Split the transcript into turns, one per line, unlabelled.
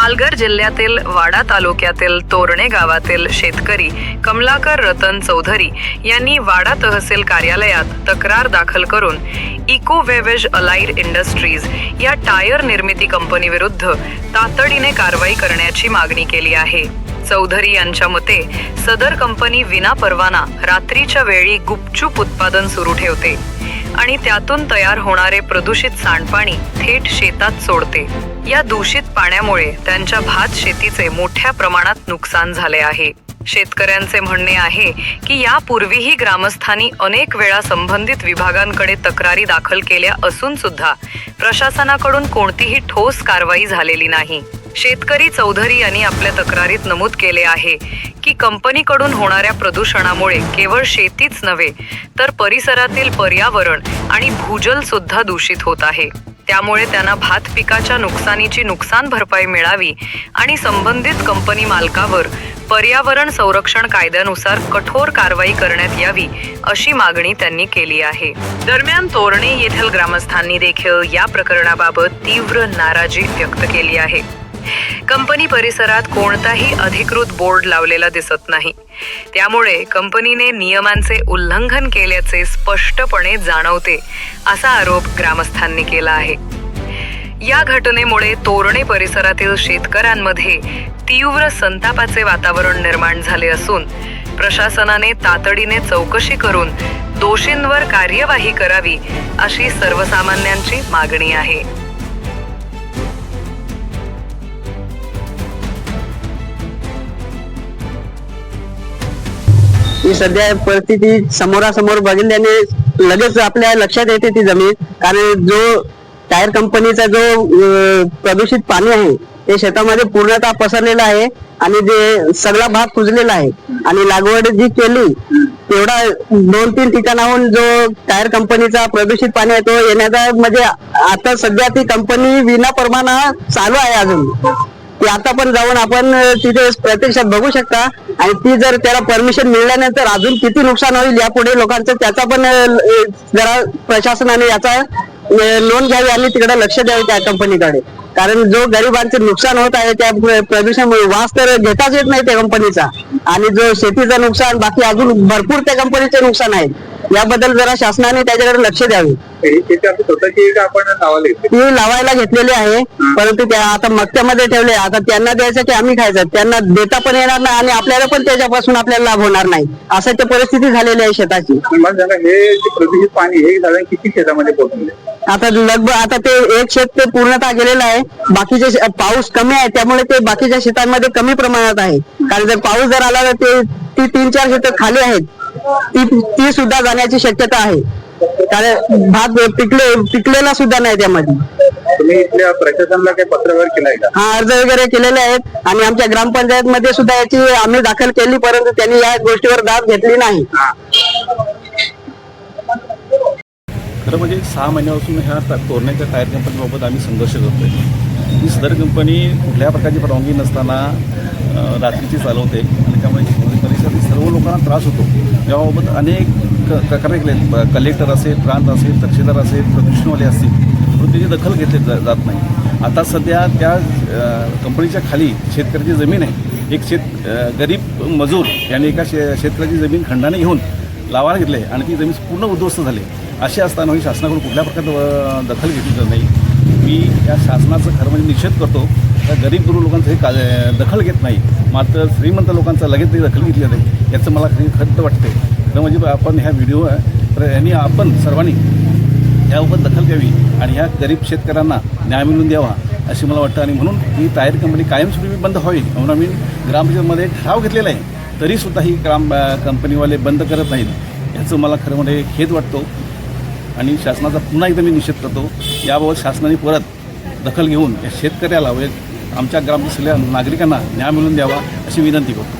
पालघर जिल्ह्यातील वाडा तालुक्यातील तोरणे गावातील शेतकरी कमलाकर रतन चौधरी यांनी वाडा तहसील कार्यालयात तक्रार दाखल करून इको वेवेज अलाइड इंडस्ट्रीज या टायर निर्मिती कंपनीविरुद्ध तातडीने कारवाई करण्याची मागणी केली आहे. चौधरी यांच्या मते सदर कंपनी विना परवाना रात्रीच्या वेळी गुपचूप उत्पादन सुरू ठेवते. आणि त्यातून तयार होणारे प्रदूषित सांडपाणी थेट शेतात सोडते. या दूषित पाण्यामुळे त्यांच्या भात शेतीचे मोठ्या प्रमाणात नुकसान झाले आहे. शेतकऱ्यांचे म्हणणे आहे की यापूर्वीही ग्रामस्थांनी अनेक वेळा संबंधित विभागांकडे तक्रारी दाखल केल्या असून सुद्धा प्रशासनाकडून कोणतीही ठोस कारवाई झालेली नाही. शेतकरी चौधरी यांनी आपल्या तक्रारीत नमूद केले आहे की कंपनीकडून होणाऱ्या प्रदूषणामुळे केवळ शेतीच नव्हे तर परिसरातील पर्यावरण आणि भूजल सुद्धा दूषित होत आहे. त्यामुळे त्यांना भात पिकाच्या नुकसानीची नुकसान भरपाई मिळावी आणि संबंधित कंपनी मालकावर पर्यावरण संरक्षण कायद्यानुसार कठोर कारवाई करण्यात यावी अशी मागणी त्यांनी केली आहे. दरम्यान तोरणे येथील ग्रामस्थांनी देखील या प्रकरणाबाबत तीव्र नाराजी व्यक्त केली आहे. कंपनी परिसरात कोणताही अधिकृत बोर्ड लावलेला दिसत नाही. त्यामुळे कंपनीने नियमांचे उल्लंघन केल्याचे स्पष्टपणे जाणवते असा आरोप ग्रामस्थांनी केला आहे. या घटनेमुळे तोरणे परिसरातील शेतकऱ्यांमध्ये तीव्र संतापाचे वातावरण निर्माण झाले असून प्रशासनाने तातडीने चौकशी करून दोषींवर कार्यवाही करावी अशी सर्वसामान्यांची मागणी आहे.
ही सध्या परिस्थिती समोरासमोर बघितल्याने लगेच आपल्या लक्षात येते ती जमीन. कारण जो टायर कंपनीचा जो प्रदूषित पाणी आहे ते शेतामध्ये पूर्णतः पसरलेलं आहे आणि जे सगळा भाग कुजलेला आहे. आणि लागवड जी केली तेवढा दोन तीन ठिकाणाहून जो टायर कंपनीचा प्रदूषित पाणी आहे तो येण्याचा म्हणजे आता सध्या ती कंपनी विना परवाना चालू आहे अजून. ती आता पण जाऊन आपण तिथे प्रत्यक्षात बघू शकता. आणि ती जर त्याला परमिशन मिळाल्यानंतर अजून किती नुकसान होईल यापुढे लोकांचं त्याचा पण जरा प्रशासनाने याचा लोन घ्यावी आणि तिकडे लक्ष द्यावे त्या कंपनीकडे कारण जो गरिबांचे नुकसान होत आहे त्या प्रदूषणामुळे वास तर घेताच येत नाही त्या कंपनीचा आणि जो शेतीचं नुकसान बाकी अजून भरपूर त्या कंपनीचे नुकसान आहे याबद्दल जरा शासनाने त्याच्याकडे लक्ष द्यावे.
स्वतःची आपण लावायला
घेतलेली आहे परंतु त्या आता मक्त्यामध्ये ठेवले आता त्यांना द्यायचं की आम्ही खायचं त्यांना देता पण येणार नाही आणि आपल्याला पण त्याच्यापासून आपल्याला लाभ होणार नाही. असं ते परिस्थिती झालेली आहे शेताची.
पण मला सांगा हे जे प्रदूषित पाणी हे साधारण किती शेतामध्ये पोहोचले
आता लगभग आता ते एक शेत ते पूर्णतः गेलेलं आहे. बाकीचे पाऊस कमी आहे त्यामुळे ते बाकीच्या शेतांमध्ये कमी प्रमाणात आहे. कारण जर पाऊस जर आला तर ते ती तीन चार शेतं खाली आहेत. ती ती सुद्धा जाण्याची शक्यता आहे. कारण भात पिकले पिकलेला सुद्धा नाही त्यामध्ये.
तुम्ही इथल्या प्रशासनाला काही पत्र वगैरे केलाय का?
हा अर्ज वगैरे केलेले आहेत. आणि आमच्या ग्रामपंचायत मध्ये सुद्धा याची आम्ही दाखल केली परंतु त्यांनी या गोष्टीवर दाद घेतली नाही.
खरं म्हणजे सहा महिन्यापासून ह्या तोरण्याच्या टायर कंपनीबाबत आम्ही संघर्ष करतोय. ही सदर कंपनी कुठल्याही प्रकारची परवानगी नसताना अ, रात्रीची चालवते. आणि त्यामुळे परिसरातील सर्व लोकांना त्रास होतो. याबाबत अनेक क तक्रारी केले कलेक्टर असेल प्रांत असेल तक्षीदार असेल प्रदूषणवाले असतील परंतु त्याची दखल घेतली जा- जात नाही. आता सध्या त्या कंपनीच्या खाली शेतकऱ्याची जमीन आहे. एक शेत गरीब मजूर यांनी एका शे शेतकऱ्याची जमीन खंडाने घेऊन लावायला घेतले आणि ती जमीन पूर्ण उद्ध्वस्त झाली. असे असतानाही शासनाकडून कुठल्या प्रकारचं दखल घेतली जात नाही. मी या शासनाचं खरं म्हणजे निषेध करतो. त्या गरीब गुरु लोकांचं हे का दखल घेत नाही. मात्र श्रीमंत लोकांचा लगेच ती दखल घेतली जाते याचं मला खरी खंत वाटते. तर म्हणजे आपण ह्या व्हिडिओ तर यांनी आपण सर्वांनी याबाबत दखल घ्यावी आणि ह्या गरीब शेतकऱ्यांना न्याय मिळून द्यावा अशी मला वाटतं. आणि म्हणून ही टायर कंपनी कायमस्वरूपी बंद व्हावी म्हणून आम्ही ग्रामपंचायतमध्ये ठराव घेतलेला आहे. तरीसुद्धा ही ग्राम कंपनीवाले बंद करत नाहीत. याचं मला खरं म्हणजे खेद वाटतो. आणि शासनाचा पुन्हा एकदा मी निषेध करतो. याबाबत शासनाने परत दखल घेऊन या शेतकऱ्याला व आमच्या ग्रामस्थल्या नागरिकांना न्याय मिळून द्यावा अशी विनंती करतो.